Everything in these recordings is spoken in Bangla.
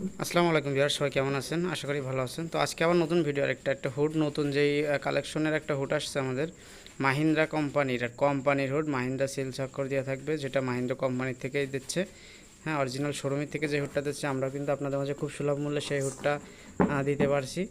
আসসালামু আলাইকুম বিহার সবাই কেমন আছেন? আশা করি ভালো আছেন। তো আজকে আবার নতুন ভিডিও আর একটা একটা হুড, নতুন যেই কালেকশনের একটা হুড আসছে আমাদের, মাহিন্দ্রা কোম্পানির। কোম্পানির হুড মাহিন্দ্রা সেল স্বাক্ষর দেওয়া থাকবে, যেটা মাহিন্দ্রা কোম্পানির থেকেই দিচ্ছে। হ্যাঁ অরিজিনাল শোরুমের থেকে যে হুডটা দিচ্ছে আমরা কিন্তু আপনাদের মাঝে খুব সুলভ মূল্যে সেই হুডটা দিতে পারছি।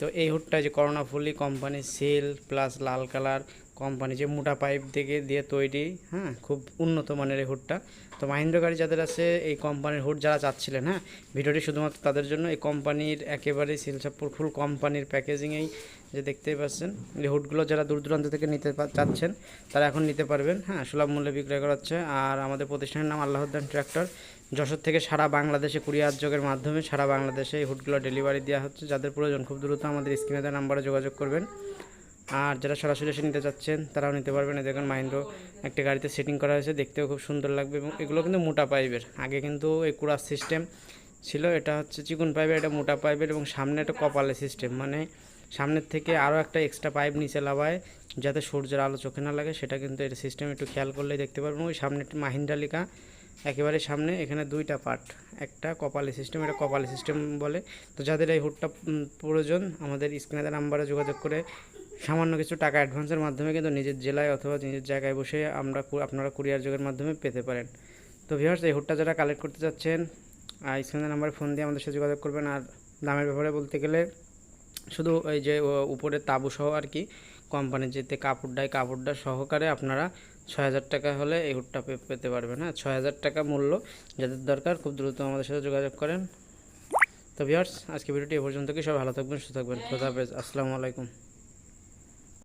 তো এই হুডটা যে করোনা ফুলি কোম্পানি সেল প্লাস লাল কালার কোম্পানি যে মোটা পাইপ থেকে দিয়ে তৈরি হ্যাঁ খুব উন্নত মানের এই হুডটা। তো মাহিন্দ্র গাড়ি যাদের আছে, এই কোম্পানির হুড যারা চাচ্ছিলেন হ্যাঁ ভিডিওটি শুধুমাত্র তাদের জন্য, এই কোম্পানির একেবারে সিলসাপুর ফুল কোম্পানির প্যাকেজিংয়েই যে দেখতেই পাচ্ছেন, এই হুডগুলো যারা দূর দূরান্ত থেকে নিতে চাচ্ছেন, তারা এখন নিতে পারবেন হ্যাঁ সুলভ মূল্যে বিক্রয় করা হচ্ছে। আর আমাদের প্রতিষ্ঠানের নাম আল্লাহদ্দান ট্র্যাক্টর। যশোর থেকে সারা বাংলাদেশে কুরিয়ার যোগের মাধ্যমে সারা বাংলাদেশে এই হুডগুলো ডেলিভারি দেওয়া হচ্ছে। যাদের প্রয়োজন, খুব দ্রুত আমাদের স্ক্রিনে দেওয়া নাম্বারে যোগাযোগ করবেন। আর যারা সরাসরি এসে নিতে চাচ্ছেন, তারাও নিতে পারবেন। দেখুন মাইন্ডো একটা গাড়িতে সেটিং করা হয়েছে। দেখতেও খুব সুন্দর লাগবে এবং এগুলো কিন্তু মোটা পাইপের। আগে কিন্তু এই কুড়ার সিস্টেম ছিল। এটা হচ্ছে চিকুন পাইপের, এটা মোটা পাইপের এবং সামনে একটা কপালে সিস্টেম মানে সামনের থেকে আরও একটা এক্সট্রা পাইপ নিচে লাগায় যাতে সূর্যের আলো চোখে না লাগে। সেটা কিন্তু এটা সিস্টেম একটু খেয়াল করলেই দেখতে পারবেন। ওই সামনে একটি মাহিন্দ্রা লেখা একেবারে সামনে। এখানে দুইটা পার্ট একটা কপালি সিস্টেম এটা কপালি সিস্টেম বলে। তো যাদের এই হুডটা প্রয়োজন, আমাদের স্ক্রিনে নাম্বারে যোগাযোগ করে সামান্য কিছু টাকা অ্যাডভান্সের মাধ্যমে কিন্তু নিজের জেলায় অথবা নিজের জায়গায় বসে আমরা আপনারা কুরিয়ার যোগের মাধ্যমে পেতে পারেন। তো ভিউয়ার্স এই হুডটা যারা কালেক্ট করতে চাচ্ছেন স্ক্রিনের নাম্বারে ফোন দিয়ে আমাদের সাথে যোগাযোগ করবেন। আর দামের ব্যাপারে বলতে গেলে শুধু এই যে উপরে তাবু সহ আর কি কোম্পানির যেতে কাপড়ডায় কাপড়ডা সহকারে আপনারা ছয় হাজার টাকা হলে এই হুডটা পেতে পারবেন। হ্যাঁ ছয় হাজার টাকা মূল্য যাদের দরকার খুব দ্রুত আমাদের সাথে যোগাযোগ করেন। তো ভিউয়ার্স আজকে ভিডিওটি এ পর্যন্ত কি সব ভালো থাকবেন, সুস্থ থাকবেন। খোদা হাফেজ। আসসালামু আলাইকুম।